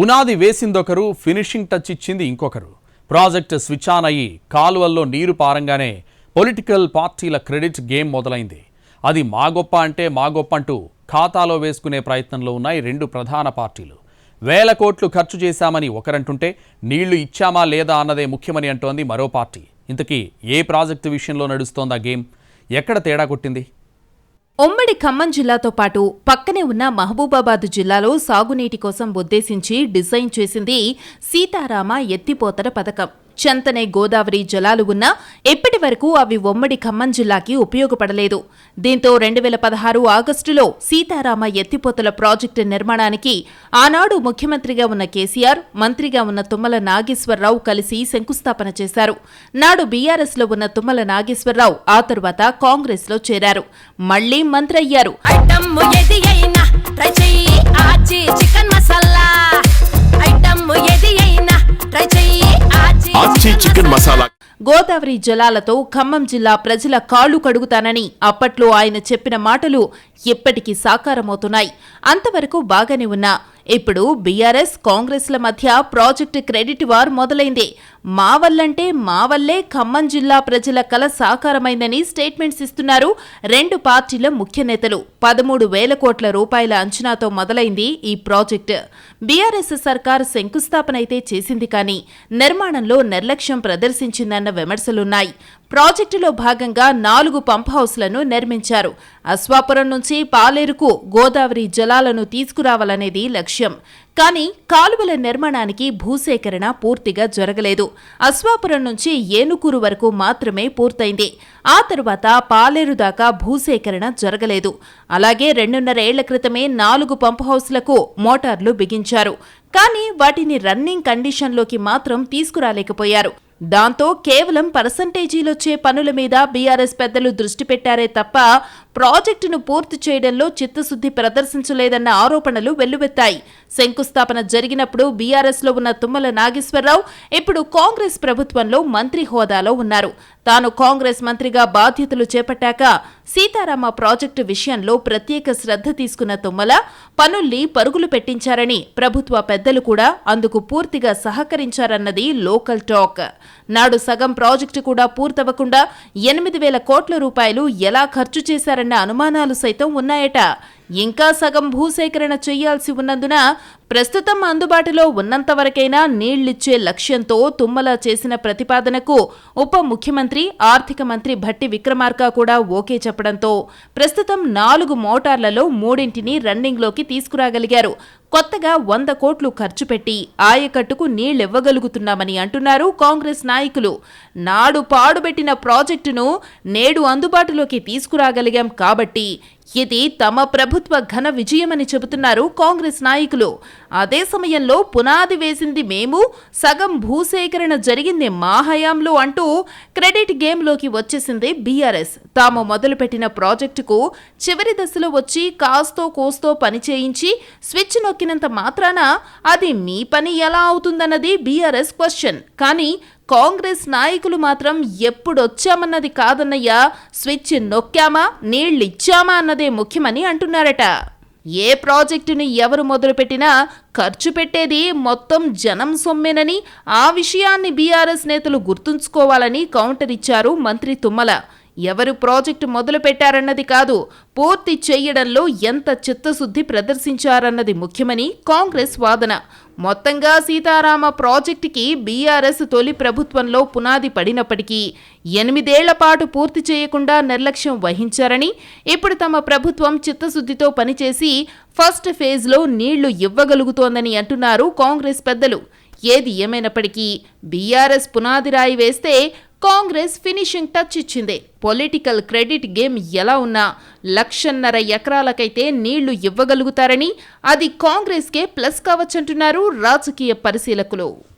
పునాది వేసిందొకరు finishing touch ఇచ్చింది ఇంకొకరు. ప్రాజెక్ట్ స్విచ్ ఆన్ అయ్యి కాలువల్లో నీరు పారంగానే పొలిటికల్ పార్టీల క్రెడిట్ గేమ్ మొదలైంది. అది మా గొప్ప అంటే మా గొప్ప అంటూ ఖాతాలో వేసుకునే ప్రయత్నంలో ఉన్నాయి రెండు ప్రధాన పార్టీలు. వేల కోట్లు ఖర్చు చేశామని ఒకరంటుంటే నీళ్ళు ఇచ్చామా లేదా అన్నదే ముఖ్యమని అంటోంది మరో పార్టీ. ఇంతకీ ఏ ప్రాజెక్టు విషయంలో నడుస్తోంది ఆ గేమ్? ఎక్కడ తేడా కొట్టింది? ఉమ్మడి ఖమ్మం జిల్లాతో పాటు పక్కనే ఉన్న మహబూబాబాద్ జిల్లాలో సాగునీటి కోసం ఉద్దేశించి డిజైన్ చేసింది సీతారామ ఎత్తిపోతల పథకం. చెంతనే గోదావరి జలాలు ఉన్నా ఇప్పటి వరకు అవి ఉమ్మడి ఖమ్మం జిల్లాకి ఉపయోగపడలేదు. దీంతో రెండు వేల పదహారు ఆగస్టులో సీతారామ ఎత్తిపోతల ప్రాజెక్టు నిర్మాణానికి ఆనాడు ముఖ్యమంత్రిగా ఉన్న కేసీఆర్ మంత్రిగా ఉన్న తుమ్మల నాగేశ్వరరావు కలిసి శంకుస్థాపన చేశారు. నాడు బీఆర్ఎస్లో ఉన్న తుమ్మల నాగేశ్వరరావు ఆ తరువాత కాంగ్రెస్లో చేరారు. మళ్ళీ మంత్రి అయ్యారు. చికెన్ గోదావరి జలాలతో ఖమ్మం జిల్లా ప్రజల కాళ్ళు కడుగుతానని అప్పట్లో ఆయన చెప్పిన మాటలు ఇప్పటికీ సాకారమవుతున్నాయి. అంతవరకు బాగానే ఉన్నా. ఇప్పుడు బీఆర్ఎస్ కాంగ్రెస్ల మధ్య ప్రాజెక్టు క్రెడిట్ వార్ మొదలైంది. మా వల్లంటే మా వల్లే ఖమ్మం జిల్లా ప్రజల కల సాకారమైందని స్టేట్మెంట్స్ ఇస్తున్నారు రెండు పార్టీల ముఖ్య నేతలు. పదమూడు వేల కోట్ల రూపాయల అంచనాతో మొదలైంది ఈ ప్రాజెక్టు. బీఆర్ఎస్ సర్కార్ శంకుస్థాపన అయితే చేసింది కానీ నిర్మాణంలో నిర్లక్ష్యం ప్రదర్శించిందన్న విమర్శలున్నాయి. ప్రాజెక్టులో భాగంగా నాలుగు పంప్ హౌస్లను నిర్మించారు. అశ్వాపురం నుంచి పాలేరుకు గోదావరి జలాలను తీసుకురావాలనేది లక్ష్యం. కానీ కాలువల నిర్మాణానికి భూసేకరణ పూర్తిగా జరగలేదు. అశ్వాపురం నుంచి ఏనుకూరు వరకు మాత్రమే పూర్తయింది. ఆ తరువాత పాలేరు దాకా భూసేకరణ జరగలేదు. అలాగే రెండున్నరేళ్ళ క్రితమే నాలుగు పంప్ హౌస్లకు మోటార్లు బిగించారు. కానీ వాటిని రన్నింగ్ కండిషన్లోకి మాత్రం తీసుకురాలేకపోయారు. దాంతో కేవలం పర్సంటేజీలొచ్చే పనుల మీద బీఆర్ఎస్ పెద్దలు దృష్టి పెట్టారే తప్ప ప్రాజెక్టును పూర్తి చేయడంలో చిత్తశుద్ధి ప్రదర్శించలేదన్న ఆరోపణలు వెల్లువెత్తాయి. శంకుస్థాపన జరిగినప్పుడు బీఆర్ఎస్లో ఉన్న తుమ్మల నాగేశ్వరరావు ఇప్పుడు కాంగ్రెస్ ప్రభుత్వంలో మంత్రి హోదాలో ఉన్నారు. తాను కాంగ్రెస్ మంత్రిగా బాధ్యతలు చేపట్టాక సీతారామ ప్రాజెక్టు విషయంలో ప్రత్యేక శ్రద్ధ తీసుకున్న తుమ్మల పనుల్ని పరుగులు పెట్టించారని ప్రభుత్వ పెద్దలు కూడా అందుకు పూర్తిగా సహకరించారన్నది లోకల్ టాక్. నాడు సగం ప్రాజెక్టు కూడా పూర్తవకుండా ఎనిమిది వేల కోట్ల రూపాయలు ఎలా ఖర్చు చేశారన్న అనుమానాలు సైతం ఉన్నాయట. ఇంకా సగం భూసేకరణ చేయాల్సి ఉన్నందున ప్రస్తుతం అందుబాటులో ఉన్నంతవరకైనా నీళ్ళిచ్చే లక్ష్యంతో తుమ్మల చేసిన ప్రతిపాదనకు ఉప ముఖ్యమంత్రి ఆర్థిక మంత్రి భట్టి విక్రమార్క కూడా ఓకే చెప్పడంతో ప్రస్తుతం నాలుగు మోటార్లలో మూడింటిని రన్నింగ్లోకి తీసుకురాగలిగారు. కొత్తగా వంద కోట్లు ఖర్చు పెట్టి ఆయకట్టుకు నీళ్ళివ్వగలుగుతున్నామని అంటున్నారు కాంగ్రెస్ నాయకులు. నాడు పాడుబెట్టిన ప్రాజెక్టును నేడు అందుబాటులోకి తీసుకురాగలిగాం కాబట్టి ఇది తమ ప్రభుత్వ ఘన విజయమని చెబుతున్నారు కాంగ్రెస్ నాయకులు. అదే సమయంలో పునాది వేసింది మేము సగం భూసేకరణ జరిగింది మా హయాంలో అంటూ క్రెడిట్ గేమ్లోకి వచ్చేసింది బీఆర్ఎస్. తాము మొదలుపెట్టిన ప్రాజెక్టుకు చివరి దశలో వచ్చి కాస్తో కోస్తో పని చేయించి స్విచ్ నొక్కినంత మాత్రాన అది మీ పని ఎలా అవుతుందన్నది బీఆర్ఎస్ క్వశ్చన్. కానీ కాంగ్రెస్ నాయకులు మాత్రం ఎప్పుడొచ్చామన్నది కాదన్నయ్యా? స్విచ్ నొక్కామా? నీళ్ళిచ్చామా అన్నదే ముఖ్యమని అంటున్నారట. ఏ ప్రాజెక్టుని ఎవరు మొదలుపెట్టినా ఖర్చు పెట్టేది మొత్తం జనం సొమ్మేనని ఆ విషయాన్ని బీఆర్ఎస్ నేతలు గుర్తుంచుకోవాలని కౌంటర్ ఇచ్చారు మంత్రి తుమ్మల. ఎవరు ప్రాజెక్టు మొదలు పెట్టారన్నది కాదు పూర్తి చేయడంలో ఎంత చిత్తశుద్ధి ప్రదర్శించారన్నది ముఖ్యమని కాంగ్రెస్ వాదన. మొత్తంగా సీతారామ ప్రాజెక్టుకి బీఆర్ఎస్ తొలి ప్రభుత్వంలో పునాది పడినప్పటికీ ఎనిమిదేళ్ళ పాటు పూర్తి చేయకుండా నిర్లక్ష్యం వహించారని ఇప్పుడు తమ ప్రభుత్వం చిత్తశుద్ధితో పనిచేసి ఫస్ట్ ఫేజ్లో నీళ్ళు ఇవ్వగలుగుతోందని అంటున్నారు కాంగ్రెస్ పెద్దలు. ఏది ఏమైనప్పటికీ బీఆర్ఎస్ పునాది రాయి వేస్తే కాంగ్రెస్ ఫినిషింగ్ టచ్ ఇచ్చింది. పొలిటికల్ క్రెడిట్ గేమ్ ఎలా ఉన్నా లక్షన్నర ఎకరాలకైతే నీళ్ళు ఇవ్వగలుగుతారని అది కాంగ్రెస్కే ప్లస్ కావచ్చంటున్నారు రాజకీయ పరిశీలకులు.